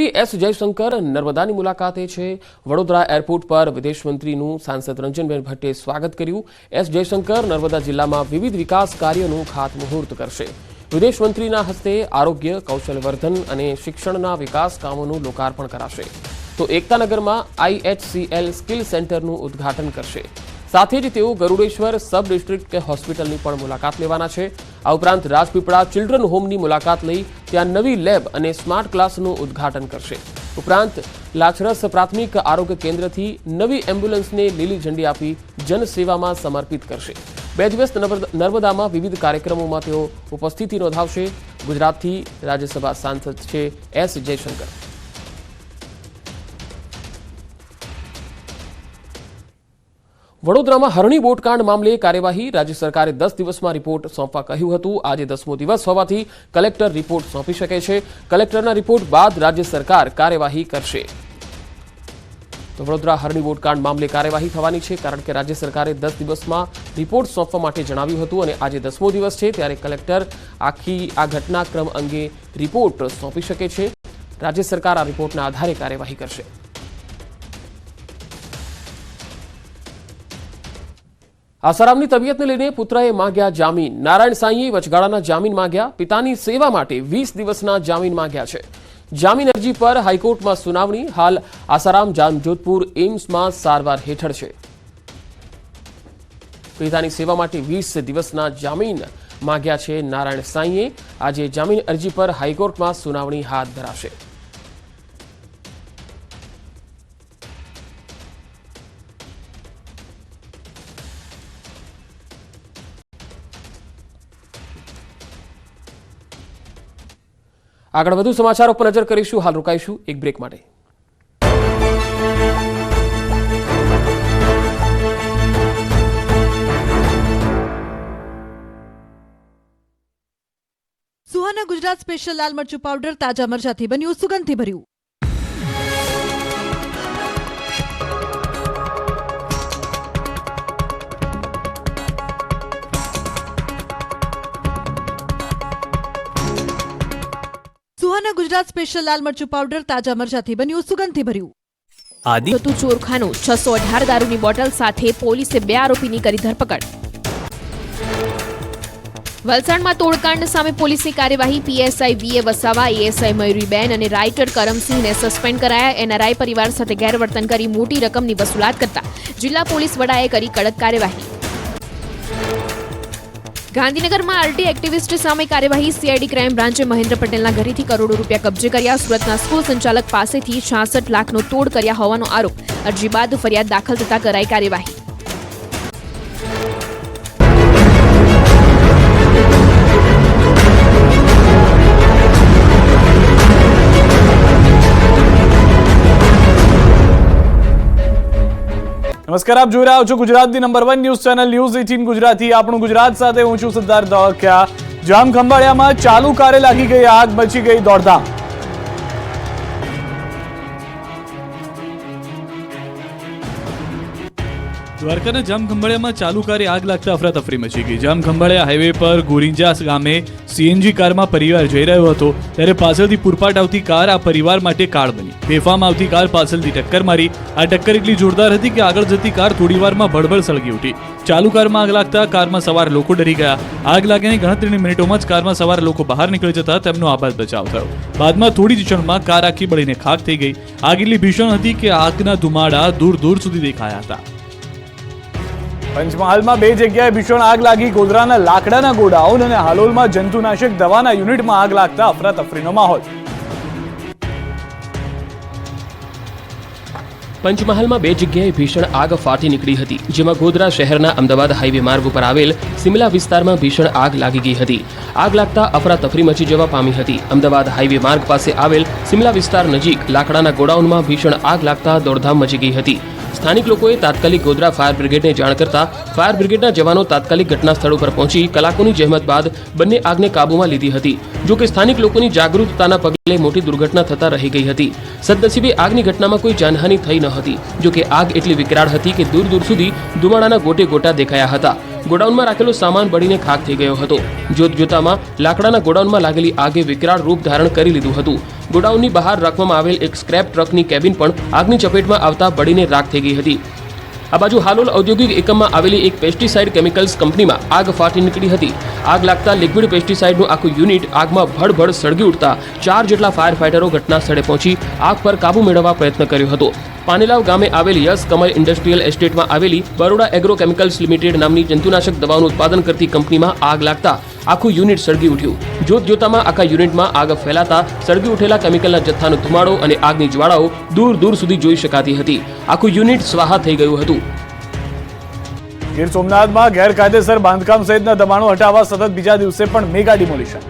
મંત્રી એસ જયશંકર નર્મદાની મુલાકાતે છે. વડોદરા એરપોર્ટ પર વિદેશ સાંસદ રંજનબેન ભટ્ટે સ્વાગત કર્યું. એસ જયશંકર નર્મદા જિલ્લામાં વિવિધ વિકાસ કાર્યોનું ખાતમુહૂર્ત કરશે. વિદેશ મંત્રીના હસ્તે આરોગ્ય કૌશલ્યવર્ધન અને શિક્ષણના વિકાસ કામોનું લોકાર્પણ કરાશે. તો એકતાનગરમાં આઈએચસીએલ સ્કિલ સેન્ટરનું ઉદ્ઘાટન કરશે. સાથે જ તેઓ ગરુડેશ્વર સબ ડિસ્ટ્રિક્ટ હોસ્પિટલની પણ મુલાકાત લેવાના છે. આ ઉપરાંત રાજપીપળા ચિલ્ડ્રન હોમની મુલાકાત લઈ ત્યાં નવી લેબ અને સ્માર્ટ ક્લાસનું ઉદ્ઘાટન કરશે. ઉપરાંત લાચરસ પ્રાથમિક આરોગ્ય કેન્દ્રથી નવી એમ્બ્યુલન્સને લીલી ઝંડી આપી જનસેવામાં સમર્પિત કરશે. બે દિવસ નર્મદ- નર્મદામાં વિવિધ કાર્યક્રમોમાં તેઓ ઉપસ્થિતિ નોંધાવશે. ગુજરાતથી રાજ્યસભા સાંસદ છે એસ જયશંકર. વડોદરામાં હરણી બોટકાંડ મામલે કાર્યવાહી. રાજ્ય સરકારે દસ દિવસમાં રિપોર્ટ સોંપવા કહ્યું હતું. આજે દસમો દિવસ હોવાથી કલેક્ટર રિપોર્ટ સોંપી શકે છે. કલેક્ટરના રિપોર્ટ બાદ રાજ્ય સરકાર કાર્યવાહી કરશે. તો વડોદરા હરણી બોટકાંડ મામલે કાર્યવાહી થવાની છે, કારણ કે રાજ્ય સરકારે દસ દિવસમાં રિપોર્ટ સોંપવા માટે જણાવ્યું હતું અને આજે દસમો દિવસ છે, ત્યારે કલેક્ટર આખી આ ઘટનાક્રમ અંગે રિપોર્ટ સોંપી શકે છે. રાજ્ય સરકાર આ રિપોર્ટના આધારે કાર્યવાહી કરશે. આસારામની તબિયતને લઈને પુત્રએ માંગ્યા જામીન. નારાયણ સાંઈએ વચગાળાના જામીન માંગ્યા. પિતાની સેવા માટે વીસ દિવસના જામીન માંગ્યા છે. જામીન અરજી પર હાઈકોર્ટમાં સુનાવણી. હાલ આસારામ જામજોધપુર એમ્સમાં સારવાર હેઠળ છે. પિતાની સેવા માટે વીસ દિવસના જામીન માંગ્યા છે નારાયણ સાંઈએ. આજે જામીન અરજી પર હાઈકોર્ટમાં સુનાવણી હાથ ધરાશે. આગળ વધુ સમાચારો પર નજર કરીશું. હાલ રોકાઈશું એક બ્રેક માટે. સુહાના ગુજરાત સ્પેશિયલ લાલ મરચું પાવડર તાજા મરચાથી બન્યું સુગંધથી ભર્યું સુહાના ગુજરાત સ્પેશિયલ લાલ મરચું પાવડર તાજા મરચાથી બન્યું સુગંધથી ભર્યું આદિ હતું ચોરખાનું છસો અઢાર દારૂની બોટલ સાથે પોલીસે બે આરોપીની કરી ધરપકડ. વલસાડમાં તોડકાંડ સામે પોલીસની કાર્યવાહી PSI VA Vasava ASI Mayuriben અને રાઇટર કરમસિંહને સસ્પેન્ડ કરાયા. એનઆરઆઈ પરિવાર સાથે ગેરવર્તન કરી મોટી રકમની વસૂલાત કરતા જિલ્લા પોલીસ વડાએ કરી કડક કાર્યવાહી. ગાંધીનગરમાં આરટી એક્ટિવિસ્ટ સામે કાર્યવાહી સીઆઈડી ક્રાઇમ બ્રાન્ચે મહેન્દ્ર પટેલના ઘરેથી કરોડો રૂપિયા કબજે કર્યા. સુરતના સ્કૂલ સંચાલક પાસેથી છાસઠ લાખનો તોડ કર્યા હોવાનો આરોપ. અરજી બાદ ફરિયાદ દાખલ થતા કરાઈ કાર્યવાહી. નમસ્કાર, આપ જોઈ રહ્યા છો ગુજરાતની number one news channel news eighteen Gujarati. આપણું ગુજરાત સાથે હું છું સિદ્ધાર્થ ધોળકિયા જામ ખંભાળિયામાં ચાલુ કારે લાગી ગઈ આગ, બચી ગઈ દોડધામ. દ્વારકાના જામખંભાળિયામાં ચાલુ કારે આગ લાગતા અફરાતફરી મચી ગઈ. જામખંભાળિયા હાઈવે પર ગોરિંજા ગામે સીએનજી કારમાં પરિવાર જઈ રહ્યો હતો, ત્યારે પાછળથી પૂરપાટ આવતી કાર આ પરિવાર માટે કાળ બની. બેફામ આવતી કાર પાછળથી ટક્કર મારી. આ ટક્કર એટલી જોરદાર હતી કે આગળ જતી કાર થોડીવારમાં ભડભડ સળગી ઉઠી. ચાલુ કારમાં આગ લાગતા કારમાં સવાર લોકો ડરી ગયા. આગ લાગ્યાની ગણતરીની મિનિટોમાં જ કારમાં સવાર લોકો બહાર નીકળી જતા તેમનો આબાદ બચાવ થયો. બાદમાં થોડી જ ક્ષણમાં કાર આખી બળીને ખાક થઈ ગઈ. આગ એટલી ભીષણ હતી કે આગના ધુમાડા દૂર દૂર સુધી દેખાયા હતા. પંચમહાલમાં બે જગ્યાએ ભીષણ આગ લાગી. ગોધરાના લાકડાના ગોડાઉન અને હાલોલમાં જંતુનાશક દવાના યુનિટમાં આગ લાગતા અફરાતફરીનો માહોલ. પંચમહાલમાં બે જગ્યાએ ભીષણ આગ ફાટી નીકળી હતી, જેમાં ગોધરા શહેરના અમદાવાદ હાઈવે માર્ગ ઉપર આવેલ સિમલા વિસ્તારમાં ભીષણ આગ લાગી ગઈ હતી. આગ લાગતા અફરાતફરી મચી જવા પામી હતી. અમદાવાદ હાઈવે માર્ગ પાસે આવેલ સિમલા વિસ્તાર નજીક લાકડાના ગોડાઉનમાં ભીષણ આગ લાગતા દોડધામ મચી ગઈ હતી. સ્થાનિક લોકોએ તાત્કાલિક ગોધરા ફાયર બ્રિગેડને જાણ કરતા ફાયર બ્રિગેડના જવાનો તાત્કાલિક ઘટના સ્થળ ઉપર પહોંચી કલાકોની જહેમત બાદ બંને આગને કાબૂમાં લીધી હતી. જો કે સ્થાનિક લોકોની જાગૃતતાના પગલે મોટી દુર્ઘટના થતા રહી ગઈ હતી. સદનસીબે આગની ઘટનામાં કોઈ જાનહાનિ થઈ ન હતી. જો કે આગ એટલી વિકરાળ હતી કે દૂર દૂર સુધી ધુમાડાના ગોટે ગોટા દેખાયા હતા. ગોડાઉનમાં રાખેલો સામાન બળીને ખાક થઈ ગયો હતો. જોત જોતામાં લાકડાના ગોડાઉનમાં લાગેલી આગે વિકરાળ રૂપ ધારણ કરી લીધું હતું. ગોડાઉનની બહાર રાખવામાં આવેલ એક સ્ક્રેપ ટ્રકની કેબિન પણ આગની ચપેટમાં આવતા બળીને રાખ થઈ ગઈ હતી. આ બાજુ હાલોલ ઔદ્યોગિક એકમમાં આવેલી એક પેસ્ટિસાઇડ કેમિકલ્સ કંપનીમાં આગ ફાટી નીકળી હતી. આગ લાગતા લિક્વિડ પેસ્ટિસાઇડનું આખું યુનિટ આગમાં ભડભડ સળગી ઉઠતા ચાર જેટલા ફાયર ફાઇટરો ઘટના સ્થળે પહોંચી આગ પર કાબુ મેળવવા પ્રયત્ન કર્યો હતો. પાનેલાવ ગામે આવેલ યસ કમલ ઇન્ડસ્ટ્રીયલ એસ્ટેટમાં આવેલી બરોડા એગ્રો કેમિકલ્સ લિમિટેડ નામની જંતુનાશક દવાઓનું ઉત્પાદન કરતી કંપનીમાં આગ લાગતા આખું યુનિટ સળગી ઉઠ્યું. જોત જોતામાં આખા યુનિટમાં આગ ફેલાતા સળગી ઉઠેલા કેમિકલના જથ્થાનો ધુમાડો અને આગની જ્વાળાઓ દૂર દૂર સુધી જોઈ શકાતી હતી. આખું યુનિટ સ્વાહા થઈ ગયું હતું. ગીર સોમનાથમાં ગેરકાયદેસર બાંધકામ સહિતના દબાણો હટાવવા સતત બીજા દિવસે પણ મેગા ડિમોલિશન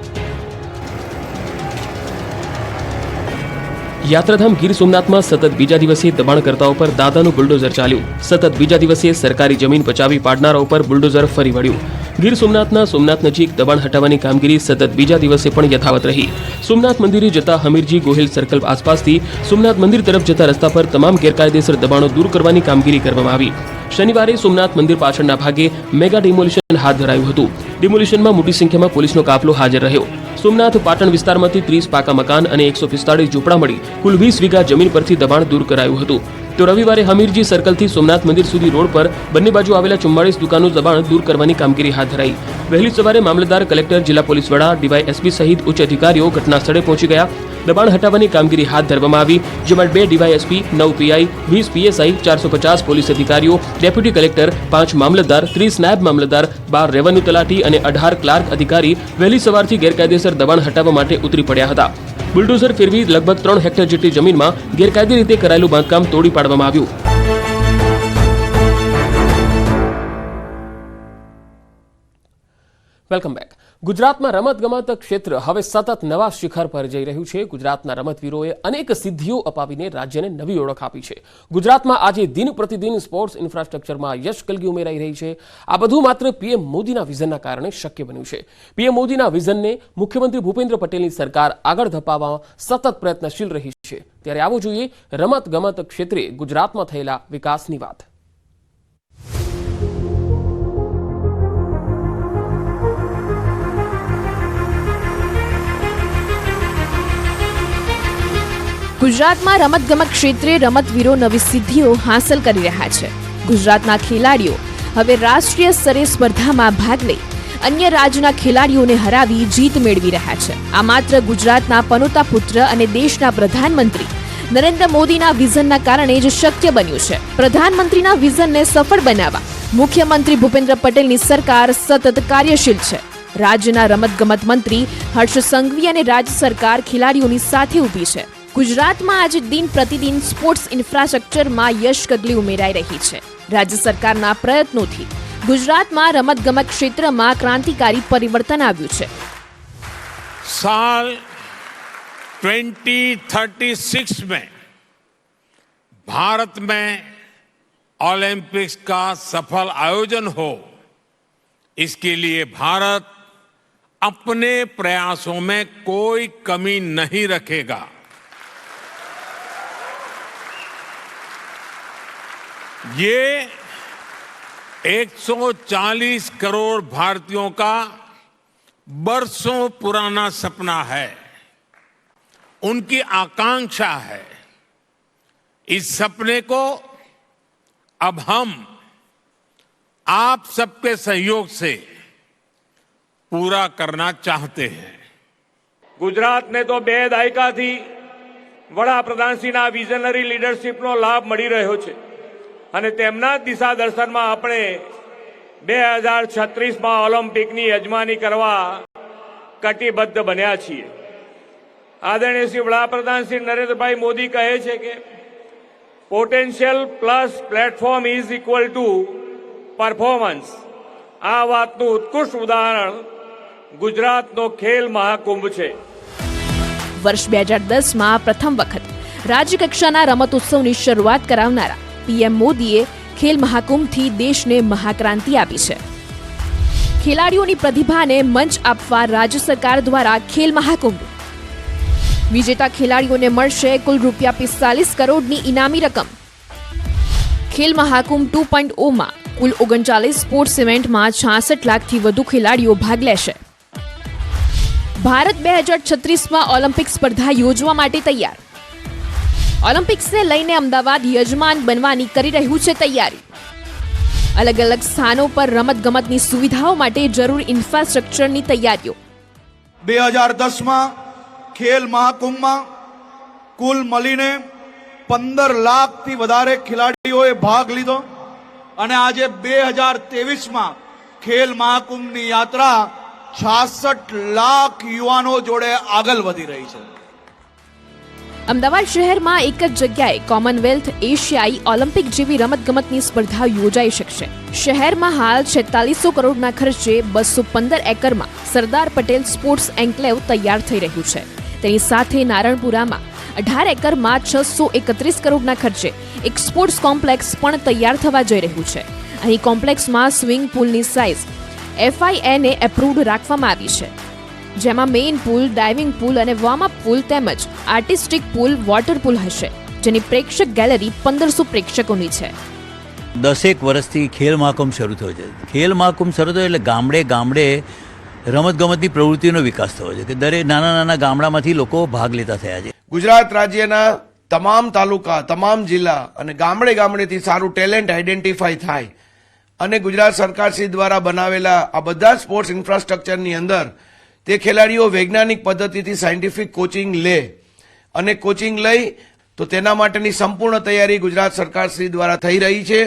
યાત્રાધામ ગીર સોમનાથમાં સતત બીજા દિવસે દબાણકર્તાઓ પર દાદાનું બુલડોઝર ચાલ્યું. સતત બીજા દિવસે સરકારી જમીન પચાવી પાડનારાઓ પર બુલડોઝર ફરી વળ્યું. ગીર સોમનાથના સોમનાથ નજીક દબાણ હટાવવાની કામગીરી સતત બીજા દિવસે પણ યથાવત રહી. સોમનાથ મંદિરે જતા હમીરજી ગોહિલ સર્કલ આસપાસથી સોમનાથ મંદિર તરફ જતા રસ્તા પર તમામ ગેરકાયદેસર દબાણો દૂર કરવાની કામગીરી કરવામાં આવી. શનિવારે સોમનાથ મંદિર પાછળના ભાગે મેગા ડિમોલિશન હાથ ધરાયું હતું. ડિમોલિશનમાં મોટી સંખ્યામાં પોલીસનો કાફલો હાજર રહ્યો. સોમનાથ પાટણ વિસ્તારમાંથી ત્રીસ પાકા મકાન અને એકસો પિસ્તાળીસ ઝૂંપડા મળી કુલ વીસ વીઘા જમીન પરથી દબાણ દૂર કરાયું હતું. તો રવિવારે હમીરજી સર્કલથી સોમનાથ મંદિર સુધી રોડ પર બંને બાજુ આવેલા ચુમ્માળીસ દુકાનો દબાણ દૂર કરવાની કામગીરી હાથ ધરાઈ. વહેલી સવારે મામલતદાર કલેક્ટર જિલ્લા પોલીસ વડા ડીવાયએસપી સહિત ઉચ્ચ અધિકારીઓ ઘટના સ્થળે પહોંચી ગયા. દબાણ હટાવવાની કામગીરી હાથ ધરવામાં આવી, જેમાં બે ડીવાયએસપી, નવ પીઆઈ, વીસ પીએસઆઈ, ચારસો પચાસ પોલીસ અધિકારીઓ, ડેપ્યુટી કલેક્ટર, પાંચ મામલતદાર, ત્રીસ નાયબ મામલતદાર, બાર રેવન્યુ તલાટી અને અઢાર ક્લાર્ક અધિકારી વહેલી સવારથી ગેરકાયદેસર દબાણ હટાવવા માટે ઉતરી પડ્યા હતા. બુલડોઝર ફેરવી લગભગ ત્રણ હેક્ટર જેટલી જમીનમાં ગેરકાયદે રીતે કરાયેલું બાંધકામ તોડી પાડવામાં આવ્યું. વેલકમ બેક ગુજરાતમાં રમતગમત ક્ષેત્ર હવે સતત નવા શિખર પર જઈ રહ્યું છે. ગુજરાતના રમતવીરોએ અનેક સિદ્ધિઓ અપાવીને રાજ્યને નવી ઓળખ આપી છે. ગુજરાતમાં આજે દિન પ્રતિદિન સ્પોર્ટ્સ ઇન્ફ્રાસ્ટ્રક્ચરમાં યશ કલગી ઉમેરાઈ રહી છે. આ બધું માત્ર પીએમ મોદીના વિઝનના કારણે શક્ય બન્યું છે. પીએમ મોદીના વિઝનને મુખ્યમંત્રી ભૂપેન્દ્ર પટેલની સરકાર આગળ ધપાવવા સતત પ્રયત્નશીલ રહી છે. ત્યારે આવું જોઈએ રમત ગમત ક્ષેત્રે ગુજરાતમાં થયેલા વિકાસની વાત. ગુજરાતમાં રમતગમત ક્ષેત્રે રમતવીરો નવી સિદ્ધિઓ હાંસલ કરી રહ્યા છે. ગુજરાતના ખેલાડીઓ હવે રાષ્ટ્રીય સ્તરે સ્પર્ધામાં ભાગ લઈ અન્ય રાજ્યના ખેલાડીઓને હરાવી જીત મેળવી રહ્યા છે. આ માત્ર ગુજરાતના પનોતા પુત્ર અને દેશના પ્રધાનમંત્રી નરેન્દ્ર મોદીના વિઝનના કારણે જ શક્ય બન્યું છે. પ્રધાનમંત્રીના વિઝનને સફળ બનાવવા મુખ્યમંત્રી ભૂપેન્દ્ર પટેલની સરકાર સતત કાર્યશીલ છે. રાજ્યના રમતગમત મંત્રી હર્ષ સંઘવી અને રાજ્ય સરકાર ખેલાડીઓની સાથે ઊભી છે. ગુજરાતમાં આજે દિન પ્રતિદિન સ્પોર્ટ્સ ઇન્ફ્રાસ્ટ્રક્ચરમાં યશ કદલી ઉમેરાઈ રહી છે રાજ્ય સરકારના પ્રયત્નોથી ગુજરાતમાં રમતગમત ક્ષેત્રમાં ક્રાંતિકારી પરિવર્તન આવ્યું છે साल 2036 में भारत में ओलंपिक्स का सफल आयोजन हो इसके लिए भारत अपने प्रयासों में कोई कमी नहीं रखेगा ये 140 करोड़ भारतीयों का बरसों पुराना सपना है उनकी आकांक्षा है इस सपने को अब हम आप सबके सहयोग से पूरा करना चाहते हैं ગુજરાતને તો બે દાયકાથી વડાપ્રધાનશ્રીના વિઝનરી લીડરશીપનો લાભ મળી રહ્યો છે અને તેમના દિશા દર્શનમાં આપણે બે હજાર છત્રીસમાં ઓલિમ્પિકની યજમાની કરવા કટિબદ્ધ બન્યા છીએ. આદરણીય શ્રી વડાપ્રધાન શ્રી નરેન્દ્રભાઈ મોદી કહે છે કે potential plus platform is equal to performance આ વાતનું ઉત્કૃષ્ટ ઉદાહરણ ગુજરાતનો ખેલ મહાકુંભ છે. વર્ષ બે હજાર દસમાં પ્રથમ વખત રાજ્યકક્ષાના રમતોત્સવની શરૂઆત કરાવનારા પીએમ મોદીએ ખેલ મહાકુંભથી દેશને મહાક્રાંતિ આપી છે. ખેલાડીઓની પ્રતિભાને મંચ આપવા રાજ્ય સરકાર દ્વારા ખેલ મહાકુંભ. વિજેતા ખેલાડીઓને મળશે કુલ રૂપિયા પિસ્તાલીસ કરોડની ઇનામી રકમ. ખેલ મહાકુંભ ટુ પોઈન્ટ ઓમાં કુલ ઓગણચાલીસ સ્પોર્ટ્સ ઇવેન્ટમાં છાસઠ લાખથી વધુ ખેલાડીઓ ભાગ લેશે. ભારત બે હજાર છત્રીસમાં ઓલિમ્પિક સ્પર્ધા યોજવા માટે તૈયાર. ઓલિમ્પિક્સને લઈને અમદાવાદ યજમાન બનવાની કરી રહ્યું છે તૈયારી. અલગ અલગ સ્થાનો પર રમતગમતની સુવિધાઓ માટે જરૂર ઇન્ફ્રાસ્ટ્રક્ચરની તૈયારીઓ. બે હજાર દસમાં ખેલ મહાકુંભમાં કુલ મળીને પંદર લાખથી વધારે ખેલાડીઓએ ભાગ લીધો અને આજે બે હજાર ત્રેવીસમાં ખેલ મહાકુંભની યાત્રા છાસઠ લાખ યુવાનો જોડે આગળ વધી રહી છે. અમદાવાદ શહેરમાં એક જ જગ્યાએ કોમનવેલ્થ એશિયાઈ ઓલિમ્પિક જેવી રમતગમતની સ્પર્ધા યોજાઈ શકશે. શહેરમાં હાલ છેતાલીસો કરોડના ખર્ચે બસો પંદર એકરમાં સરદાર પટેલ સ્પોર્ટ્સ એન્કલેવ તૈયાર થઈ રહ્યું છે. તેની સાથે નારણપુરામાં અઢાર એકરમાં છસો એકત્રીસ કરોડના ખર્ચે એક સ્પોર્ટ્સ કોમ્પ્લેક્સ પણ તૈયાર થવા જઈ રહ્યું છે. અહીં કોમ્પ્લેક્સમાં સ્વિમિંગ પુલની સાઇઝ એફઆઈએને એપ્રુવડ રાખવામાં આવી છે. જેમાં મેઇન પુલ ડાઇવિંગ પુલ અને વોર્મ અપ પુલ તેમજ આર્ટિસ્ટિક પુલ વોટર પુલ હશે જેની પ્રેક્ષક ગેલેરી પંદરસો પ્રેક્ષકોની છે. દસેક વર્ષથી ખેલ મહાકુંભ શરૂ થયો છે. ખેલ મહાકુંભ શરૂ થયો એટલે ગામડે ગામડે રમતગમતની પ્રવૃત્તિનો વિકાસ થયો છે કે દરેક નાના નાના ગામડામાંથી લોકો ભાગ લેતા થયા છે. ગુજરાત રાજ્યના તમામ તાલુકા તમામ જિલ્લા અને ગામડે ગામડેથી સારું ટેલેન્ટ આઈડેન્ટિફાઈ થાય. અને ગુજરાત સરકાર શ્રી દ્વારા બનાવેલા આ બધા સ્પોર્ટ્સ ઇન્ફ્રાસ્ટ્રક્ચરની અંદર તે ખેલાડીઓ વૈજ્ઞાનિક પદ્ધતિથી સાયન્ટિફિક કોચિંગ લે. અને કોચિંગ લઈ તો તેના માટેની સંપૂર્ણ તૈયારી ગુજરાત સરકાર શ્રી દ્વારા થઈ રહી છે.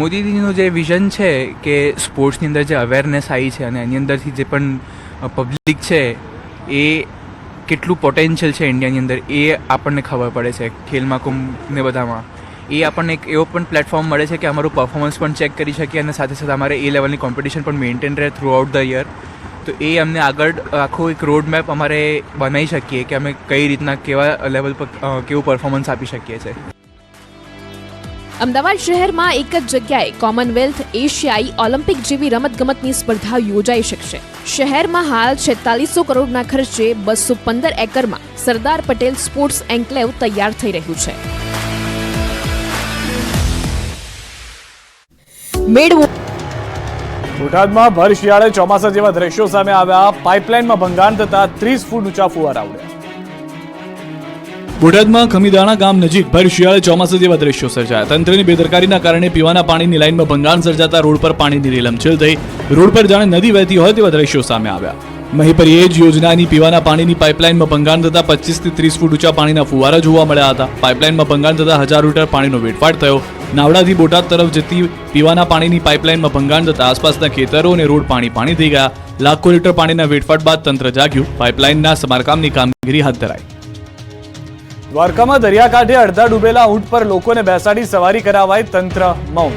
મોદીજીનું જે વિઝન છે કે સ્પોર્ટ્સની અંદર જે અવેરનેસ આવી છે અને એની અંદરથી જે પણ પબ્લિક છે, એ કેટલું પોટેન્શિયલ છે ઇન્ડિયાની અંદર, એ આપણને ખબર પડે છે ખેલ મહાકુંભ ને બધામાં. એ આપણને એક એવો પણ પ્લેટફોર્મ મળે છે કે અમારું પરફોર્મન્સ પણ ચેક કરી શકીએ અને સાથે સાથે અમારે એ લેવલની કોમ્પિટિશન પણ મેન્ટેન રહે થ્રુ આઉટ ધ યર તો એ અમને આગળ આખો એક રોડ મેપ અમારે બનાવી શકીએ કે અમે કઈ રીતના કેવા લેવલ પર કેવું પરફોર્મન્સ આપી શકીએ છીએ અમદાવાદ શહેરમાં એક જ જગ્યાએ કોમનવેલ્થ એશિયાઈ ઓલિમ્પિક જેવી રમતગમતની સ્પર્ધા યોજાઈ શકશે. શહેરમાં હાલ છેતાલીસો કરોડના ખર્ચે બસો પંદર એકરમાં સરદાર પટેલ સ્પોર્ટ્સ એન્કલેવ તૈયાર થઈ રહ્યું છે. મેળવો બોટાદમાં ભર શિયાળે ચોમાસા જેવા દ્રશ્યો સામે આવ્યા. પાઇપલાઇનમાં ભંગાણ થતા ત્રીસ ફૂટ ઊંચા ફુવારા ઉડ્યા. બોટાદમાં ખમીદાણા ગામ નજીક ભર શિયાળે ચોમાસા જેવા દ્રશ્યો સર્જાયા. તંત્રની બેદરકારીના કારણે પીવાના પાણીની લાઇનમાં ભંગાણ સર્જાતા રોડ પર પાણીની રેલમછેલ થઈ. રોડ પર જાણે નદી વહેતી હોય તેવા દ્રશ્યો સામે આવ્યા. મહીપરી એજ યોજનાની પીવાના પાણીની પાઇપલાઇનમાં ભંગાણ થતા પચીસથી ત્રીસ ફૂટ ઊંચા પાણીના ફુવારા જોવા મળ્યા હતા. પાઇપલાઇનમાં ભંગાણ થતા હજાર લીટર પાણીનો વેડફાટ થયો. નાવડાથી બોટાદ તરફ જતી પીવાના પાણીની પાઇપલાઇનમાં ભંગાણ થતા આસપાસના ખેતરો અને રોડ પાણી પાણી થઈ ગયા. લાખો લીટર પાણીના વેડફાટ બાદ તંત્ર જાગ્યું. પાઇપલાઇનના સમારકામની કામગીરી હાથ ધરાઈ. દ્વારકામાં દરિયાકાંઠે અડધા ડૂબેલા ઊંટ પર લોકોને બેસાડી સવારી કરાવાય તંત્ર મૌન.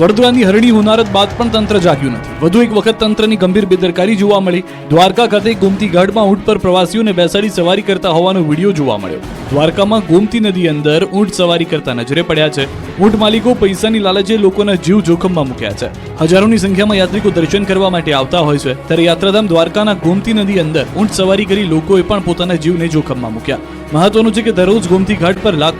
વડોદરાની હરણી હોનારત બાદ પણ તંત્ર જાગ્યું નથી. વધુ એક વખત તંત્રની ગંભીર બેદરકારી જોવા મળી. દ્વારકા ખાતે ગોમતી ઘાટમાં ઊંટ પર પ્રવાસીઓને બેસાડી સવારી કરતા હોવાનો વીડિયો જોવા મળ્યો. દ્વારકામાં ગોમતી નદી અંદર ઊંટ સવારી કરતા નજરે પડ્યા છે. ઊંટ માલિકો પૈસાની લાલચે લોકોના જીવ જોખમમાં મૂક્યા છે. હજારોની સંખ્યામાં યાત્રિકો દર્શન કરવા માટે આવતા હોય છે. ત્યારે યાત્રાધામ દ્વારકાના ગોમતી નદી અંદર ઊંટ સવારી કરી લોકોએ પણ પોતાના જીવને જોખમમાં મૂક્યા. મહત્વનું છે કે દરરોજ ગોમતી ઘાટ પર લાખો